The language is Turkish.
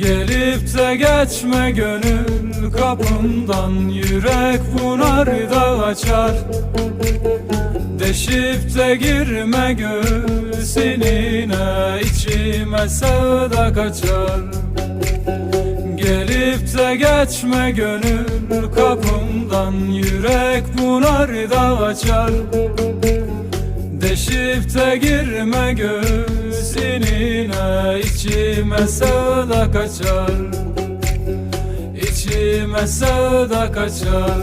Gelip de geçme gönül kapımdan Yürek bunar da açar. Deşip de girme göğsününe içime sevda kaçar. Gelip de geçme gönül kapımdan Yürek bunar da açar. Deşip de girme göğsününe içime sevda kaçar. İçime sevda kaçar